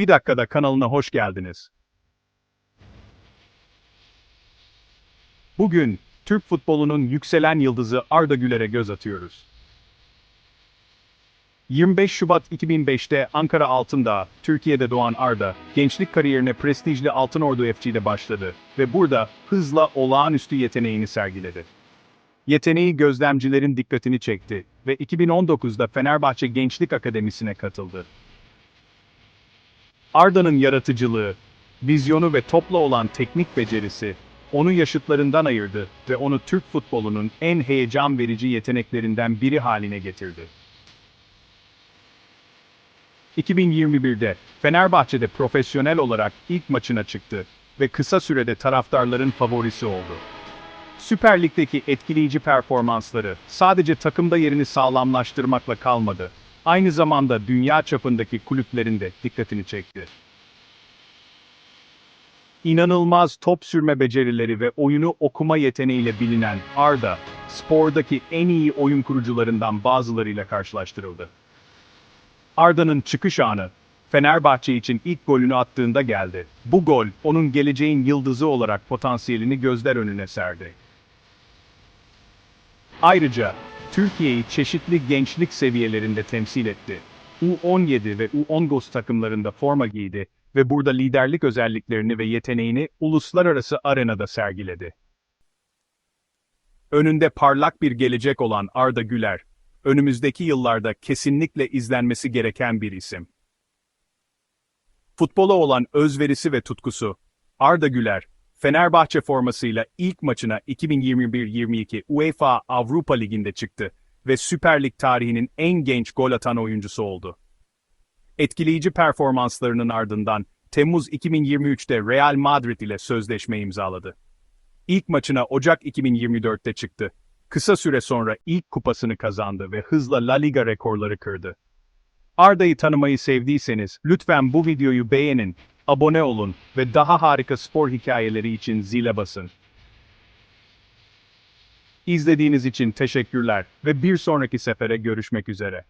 Bir dakikada kanalına hoş geldiniz. Bugün Türk futbolunun yükselen yıldızı Arda Güler'e göz atıyoruz. 25 Şubat 2005'te Ankara Altındağ, Türkiye'de doğan Arda, gençlik kariyerine prestijli Altınordu FC'de başladı ve burada hızla olağanüstü yeteneğini sergiledi. Yeteneği gözlemcilerin dikkatini çekti ve 2019'da Fenerbahçe Gençlik Akademisi'ne katıldı. Arda'nın yaratıcılığı, vizyonu ve topla olan teknik becerisi onu yaşıtlarından ayırdı ve onu Türk futbolunun en heyecan verici yeteneklerinden biri haline getirdi. 2021'de Fenerbahçe'de profesyonel olarak ilk maçına çıktı ve kısa sürede taraftarların favorisi oldu. Süper Lig'deki etkileyici performansları sadece takımda yerini sağlamlaştırmakla kalmadı. Aynı zamanda dünya çapındaki kulüplerin de dikkatini çekti. İnanılmaz top sürme becerileri ve oyunu okuma yeteneğiyle bilinen Arda, spordaki en iyi oyun kurucularından bazılarıyla karşılaştırıldı. Arda'nın çıkış anı, Fenerbahçe için ilk golünü attığında geldi. Bu gol, onun geleceğin yıldızı olarak potansiyelini gözler önüne serdi. Ayrıca, Türkiye'yi çeşitli gençlik seviyelerinde temsil etti. U17 ve U19 takımlarında forma giydi ve burada liderlik özelliklerini ve yeteneğini uluslararası arenada sergiledi. Önünde parlak bir gelecek olan Arda Güler, önümüzdeki yıllarda kesinlikle izlenmesi gereken bir isim. Futbola olan özverisi ve tutkusu, Arda Güler, Fenerbahçe formasıyla ilk maçına 2021-22 UEFA Avrupa Ligi'nde çıktı ve Süper Lig tarihinin en genç gol atan oyuncusu oldu. Etkileyici performanslarının ardından Temmuz 2023'te Real Madrid ile sözleşme imzaladı. İlk maçına Ocak 2024'te çıktı. Kısa süre sonra ilk kupasını kazandı ve hızla La Liga rekorları kırdı. Arda'yı tanımayı sevdiyseniz lütfen bu videoyu beğenin, abone olun ve daha harika spor hikayeleri için zile basın. İzlediğiniz için teşekkürler ve bir sonraki sefere görüşmek üzere.